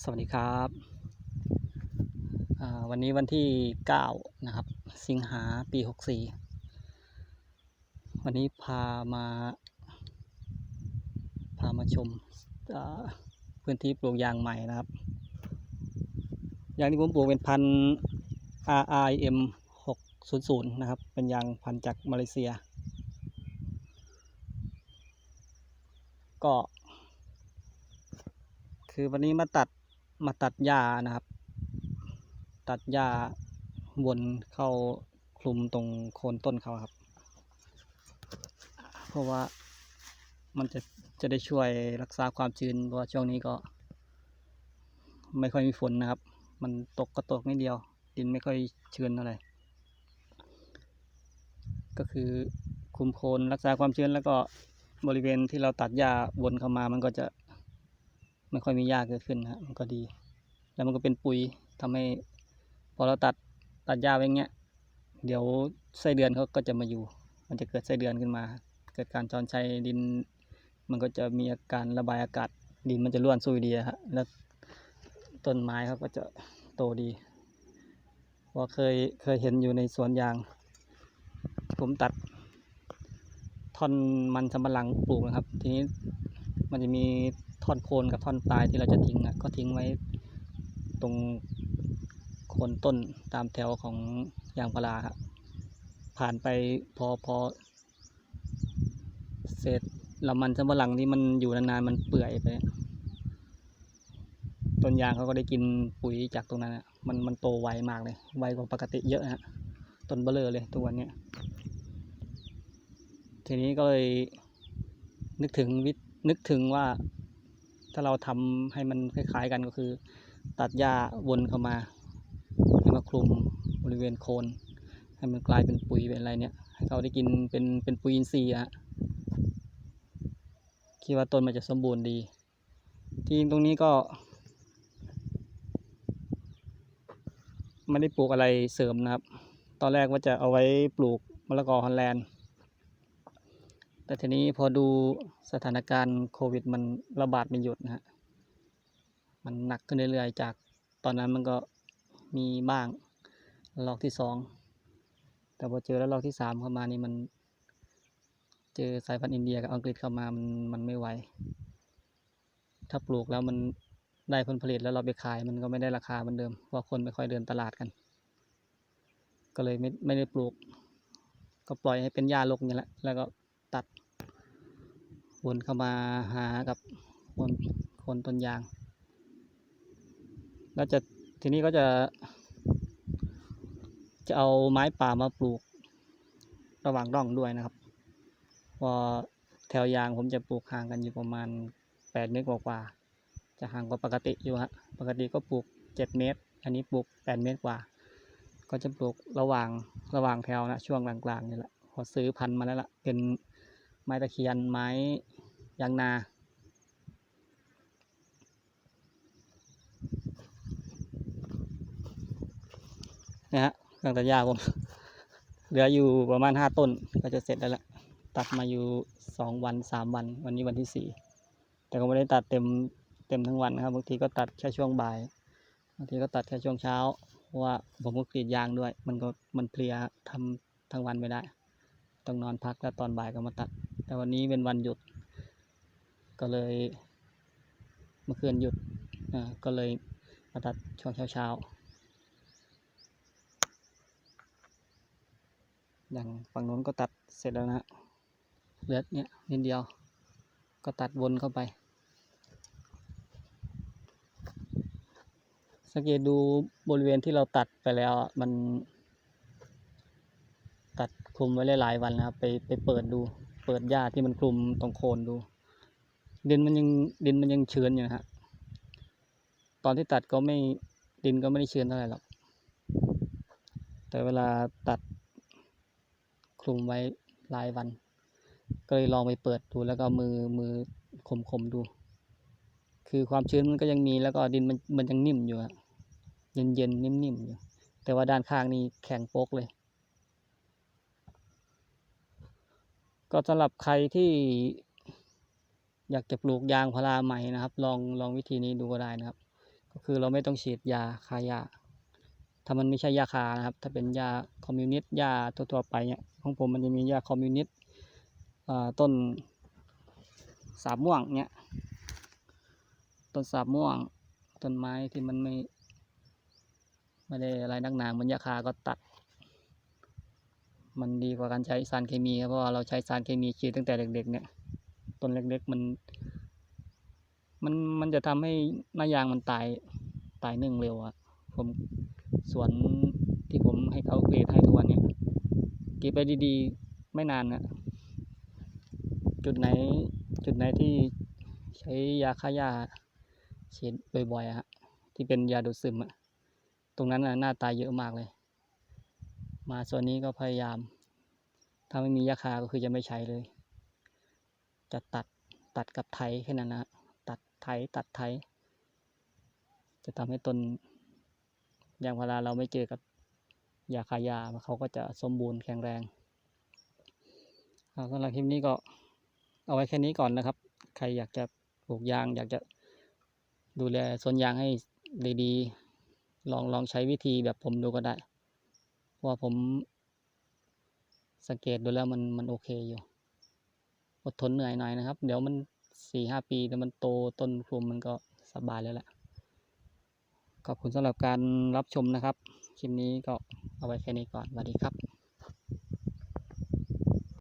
สวัสดีครับวันนี้วันที่ 9 นะครับ สิงหาปี 64 วันนี้พามา พามาชมพื้นที่ปลูกยางใหม่นะครับ ยางที่ผมปลูกเป็นพัน RIM 600 นะครับ เป็นยางพันจากมาเลเซีย ก็ คือวันนี้มาตัดมาตัดหญ้านะครับ ตัดหญ้าวนเข้าคลุมตรงโคนต้นเขาครับ เพราะว่ามันจะจะได้ช่วยรักษาความชื้นเพราะช่วงนี้ก็ ไม่ค่อยมีฝนนะครับ มันตกก็ตกนิดเดียว ดินไม่ค่อยชื้นเท่าไหร่ก็คือคุมโคนรักษาความชื้นแล้วก็บริเวณที่เราตัดหญ้าวนเข้ามามันก็จะ ไม่ค่อยมีหญ้าเกิดขึ้นฮะมันก็ดี แล้วมันก็เป็นปุ๋ยทำให้ พอเราตัดตัดหญ้าไว้เงี้ย เดี๋ยวไส้เดือนเขาก็จะมาอยู่ มันจะเกิดไส้เดือนขึ้นมา เกิดการจอนชัยดิน มันก็จะมีอาการระบายอากาศดินมันจะร่วนซุยดีฮะแล้วต้นไม้เขาก็จะโตดีเพราเคยเคยเห็นอยู่ในสวนยาง ผมตัดท่อนมันสำปะหลังปลูกนะครับ ทีนี้มันจะมี ท่อนโคนกับท่อนปลายที่เราจะทิ้งอะก็ทิ้งไว้ตรงโคนต้นตามแถวของยางพาราครับผ่านไปพอพอเศษลำมันสำปะหลังที่มันอยู่นานๆมันเปื่อยไปต้นยางเขาก็ได้กินปุ๋ยจากตรงนั้นอะมันมันโตไวมากเลย ไวกว่าปกติเยอะฮะต้นเบลอเลยตัวเนี้ยทีนี้ก็เลยนึกถึงวินึกถึงว่า ถ้าเราทำให้มันคล้าย ๆ กันก็คือ ตัดหญ้าวนเข้ามาให้มาคลุมบริเวณโคนให้มันกลายเป็นปุ๋ยเป็นอะไรเนี่ย ให้เขาได้กินเป็นเป็นปุ๋ยอินทรีย์อะคิดว่าต้นมันจะสมบูรณ์ดีที่จริงตรงนี้ก็ไม่ได้ปลูกอะไรเสริมนะครับ ตอนแรกว่าจะเอาไว้ปลูกมะละกอฮอลแลนด์ แต่ทีนี้พอดูสถานการณ์โควิด มันระบาดไม่หยุดนะฮะ มันหนักขึ้นเรื่อยๆ จากตอนนั้นมันก็มีบ้างลอกที่สอง แต่พอเจอแล้วลอกที่สามเข้ามานี่มัน เจอสายพันธุ์อินเดียกับอังกฤษเข้ามามันมันไม่ไหว ถ้าปลูกแล้วมันได้ผลผลิตแล้วเราไปขายมันก็ไม่ได้ราคาเหมือนเดิม เพราะคนไม่ค่อยเดินตลาดกัน ก็เลยไม่ไม่ได้ปลูก ก็ปล่อยให้เป็นหญ้ารกนี่แหละ แล้วก็ ตัด วนเข้ามาหากับคนคนต้นยาง แล้วจะทีนี้ก็จะ จะเอาไม้ป่ามาปลูก ระหว่างร่องด้วยนะครับพอแถวยางผมจะปลูกห่างกันอยู่ประมาณแปดเมตรกว่าจะห่างกว่าปกติอยู่ฮะปกติก็ปลูกเจ็ดเมตร อันนี้ปลูกแปดเมตรกว่า ก็จะปลูกระหว่างระหว่างแถวนะช่วงกลางๆนี่แหละพอซื้อพันธุ์มาแล้วล่ะเป็น ไม้ตะเคียนไม้ยางนานะฮะเครื่องตัดหญ้าผมเหลืออยู่ประมาณห้าต้นก็จะเสร็จแล้วแหละตัดมาอยู่สองวันสามวัน วันนี้วันที่สี่แต่ก็ไม่ได้ตัดเต็มเต็มทั้งวันนะครับบางทีก็ตัดแค่ช่วงบ่ายบางทีก็ตัดแค่ช่วงเช้าเพราะว่าผมก็กรีดยางด้วย มันก็มันเพลียทำทั้งวันไม่ได้ ต้องนอนพักแล้วตอนบ่ายก็มาตัด แต่วันนี้เป็นวันหยุด ก็เลยเมื่อคืนหยุดก็เลยมาตัดช่วงเช้าๆอย่างฝั่งโน้นก็ตัดเสร็จแล้วนะเหลือเนี่ยนิดเดียว ก็ตัดวนเข้าไป สังเกตดูบริเวณที่เราตัดไปแล้วมันตัดคลุมไว้หลายๆวันนะครับ ไปไปเปิดดู เปิดหญ้าที่มันคลุมตรงโคนดู ดินมันยังดินมันยังเชื้นอยู่นะฮะ ตอนที่ตัดก็ไม่ดินก็ไม่ได้เชื้นเท่าไหร่หรอก แต่เวลาตัดคลุมไว้หลายวัน ก็เลยลองไปเปิดดูแล้วก็มือมือคมคมดู คือความชื้นมันก็ยังมีแล้วก็ดินมันมันยังนิ่มอยู่อะเย็นเย็นนิ่มๆอยู่ แต่ว่าด้านข้างนี่แข็งโป๊กเลย ก็สำหรับใครที่อยากจะปลูกยางพาราใหม่นะครับ ลองลองวิธีนี้ดูก็ได้นะครับ ก็คือเราไม่ต้องฉีดยาคาหญ้าถ้ามันไม่ใช่ยาคานะครับ ถ้าเป็นยาคอมมิวนิสต์ยาทั่วๆไปเนี่ยของผมมันจะมียาคอมมิวนิสต์ต้นสาบม่วงเนี่ยต้นสาบม่วงต้นไม้ที่มันไม่ ไม่ได้อะไรนักหนาเหมือนยาคาก็ตัด มันดีกว่าการใช้สารเคมีครับเพราะว่าเราใช้สารเคมีฉีดตั้งแต่เด็กๆเนี่ยต้นเล็กๆมัน มันมันจะทำให้หน้ายางมันตายตายนึ่งเร็วอะผมสวนที่ผมให้เขาเกรดให้ทุกวันเนี่ยเก็บไปดีๆไม่นานนะจุดไหนจุดไหนที่ใช้ยาฆ่าหญ้าฉีดบ่อยๆอะฮะที่เป็นยาดูดซึมอะตรงนั้นน่ะหน้าตายเยอะมากเลย มาส่วนนี้ก็พยายาม ถ้าไม่มียาคาก็คือจะไม่ใช้เลย จะตัดตัดกับไถแค่นั้นนะตัดไถตัดไถจะทำให้ต้นยางพาราเราไม่เจอกับยาคายาเขาก็จะสมบูรณ์แข็งแรงเอาสำหรับคลิปนี้ก็เอาไว้แค่นี้ก่อนนะครับ ใครอยากจะปลูกยาง อยากจะดูแลสวนยางให้ดีๆ ลองลองใช้วิธีแบบผมดูก็ได้ เพราะว่าผมสังเกตดูแล้วมันมันโอเคอยู่อดทนเหนื่อยหน่อยนะครับ เดี๋ยวมันสี่ห้าปีแต่มันโตต้นคลุมมันก็สบายแล้วแหละขอบคุณสำหรับการรับชมนะครับ คลิปนี้ก็เอาไว้แค่นี้ก่อนสวัสดีครับ